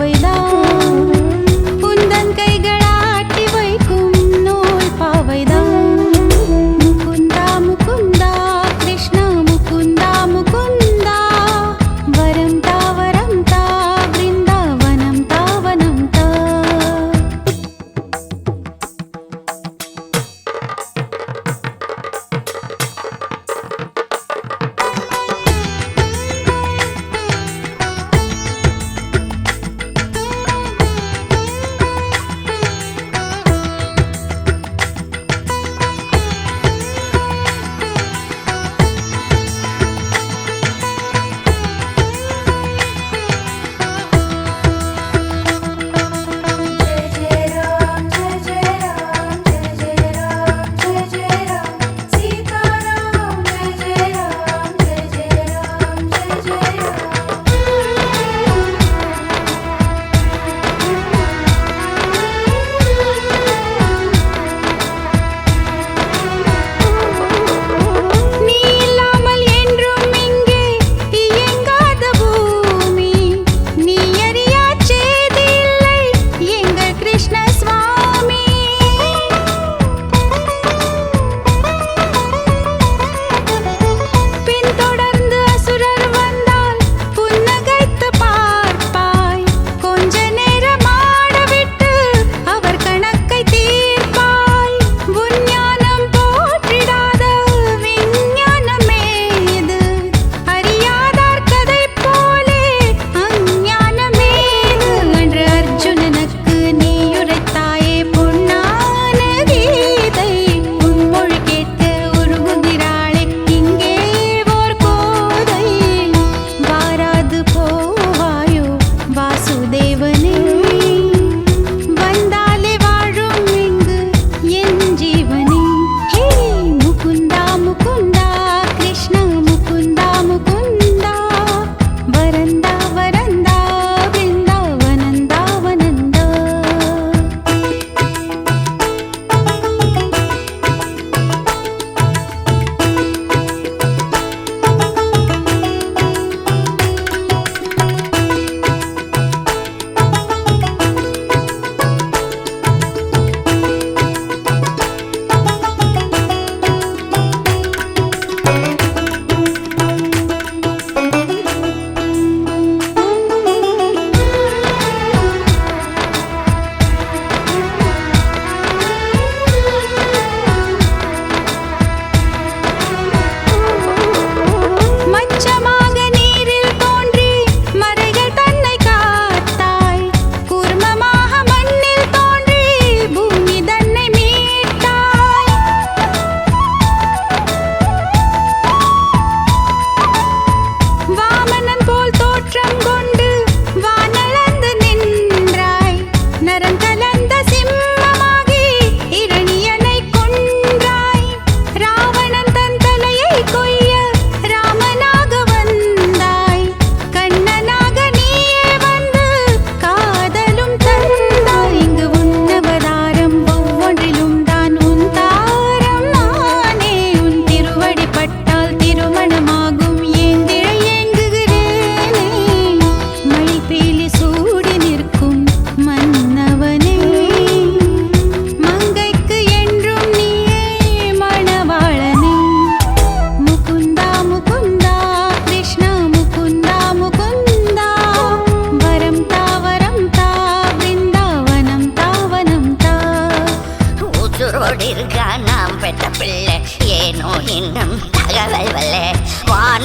回到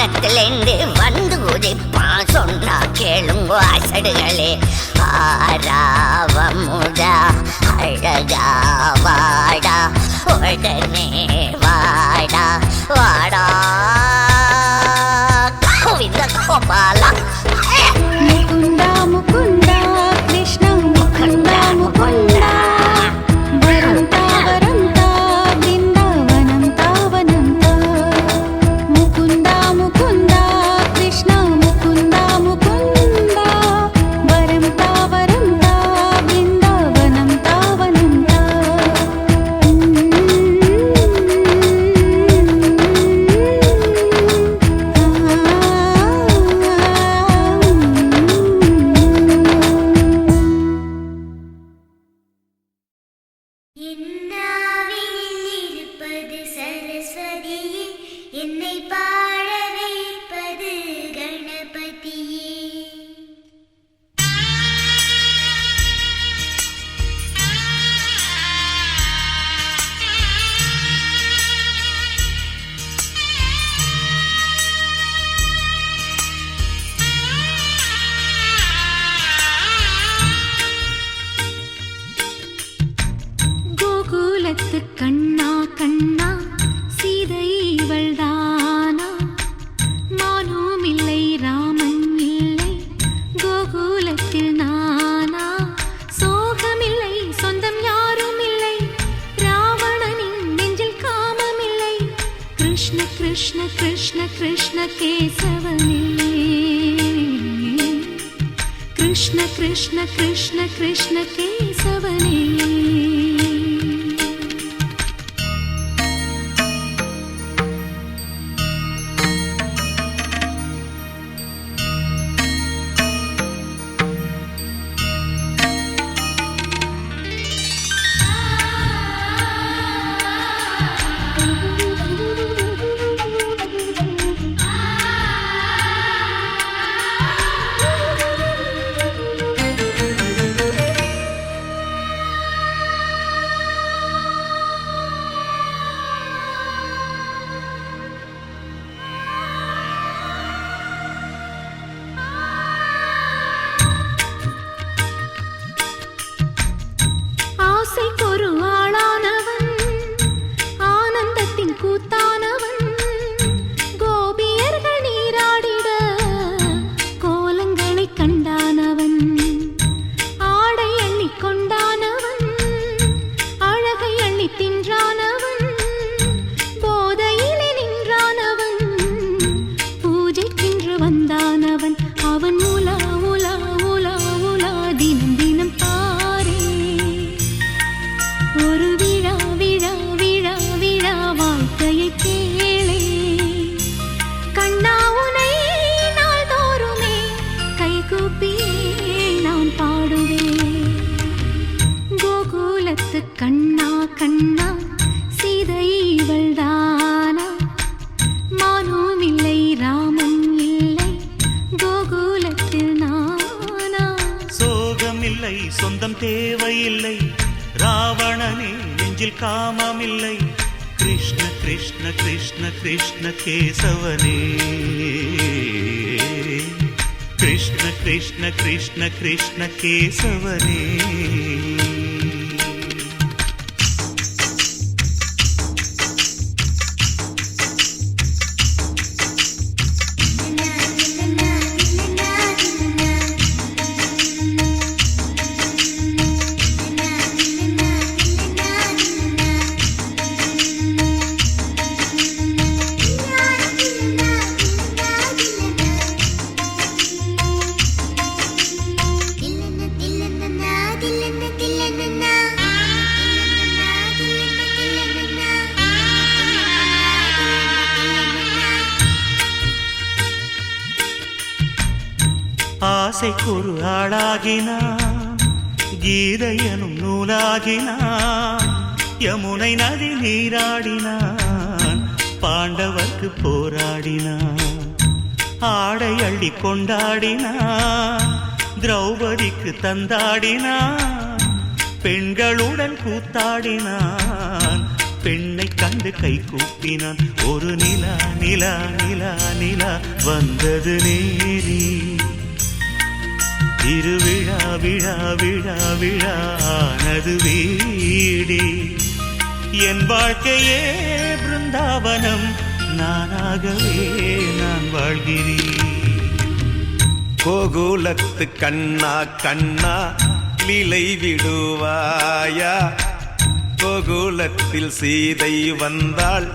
வானத்திலிருந்து வந்து உதிப்பான் சொன்னா கேளுங்க அசடுகளே. ஆராவமுடா அழகா வாடா உடனே வாடா வாடா. கோவிந்த கோபால. కేశవనే. కృష్ణ కృష్ణ కృష్ణ కృష్ణ కేశవనే. ஆசை குரு ஆளாகினான் கீதை நூலாகினான் யமுனை நதி நீராடினான் பாண்டவர்க்கு போராடினான் ஆடை அள்ளி கொண்டாடினான் திரௌபதிக்கு தந்தாடினான் பெண்களுடன் கூத்தாடினான் பெண்ணை கண்டு கை கூப்பினான். ஒரு நிலா நிலா நிலா நிலா வந்தது நேரி. திருவிழா விழா விழா விழானது வீடி. என் வாழ்க்கையே பிருந்தாவனம் நானாகவே நான் வாழ்கிறேன். கோகுலத்து கண்ணா கண்ணா லீலை விடுவாயா? கோகுலத்தில் சீதை வந்தாள்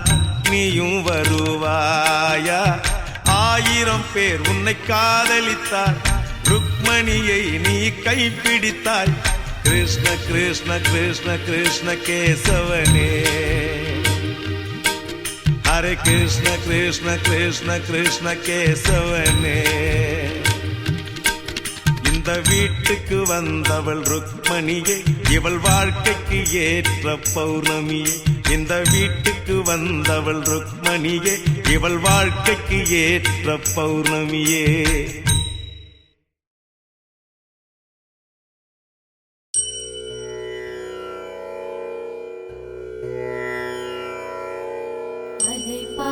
நீயும் வருவாயா? ஆயிரம் பேர் உன்னை காதலித்தார் ருக்மணியை நீ கைப்பிடித்தாய். கிருஷ்ண கிருஷ்ண கிருஷ்ண கிருஷ்ண கேசவனே. ஹரே கிருஷ்ண கிருஷ்ண கிருஷ்ண கிருஷ்ண கேசவனே. இந்த வீட்டுக்கு வந்தவள் ருக்மணியே இவள் வாழ்க்கைக்கு ஏற்ற பௌர்ணமியே. இந்த வீட்டுக்கு வந்தவள் ருக்மணியே இவள் வாழ்க்கைக்கு ஏற்ற பௌர்ணமியே. paper.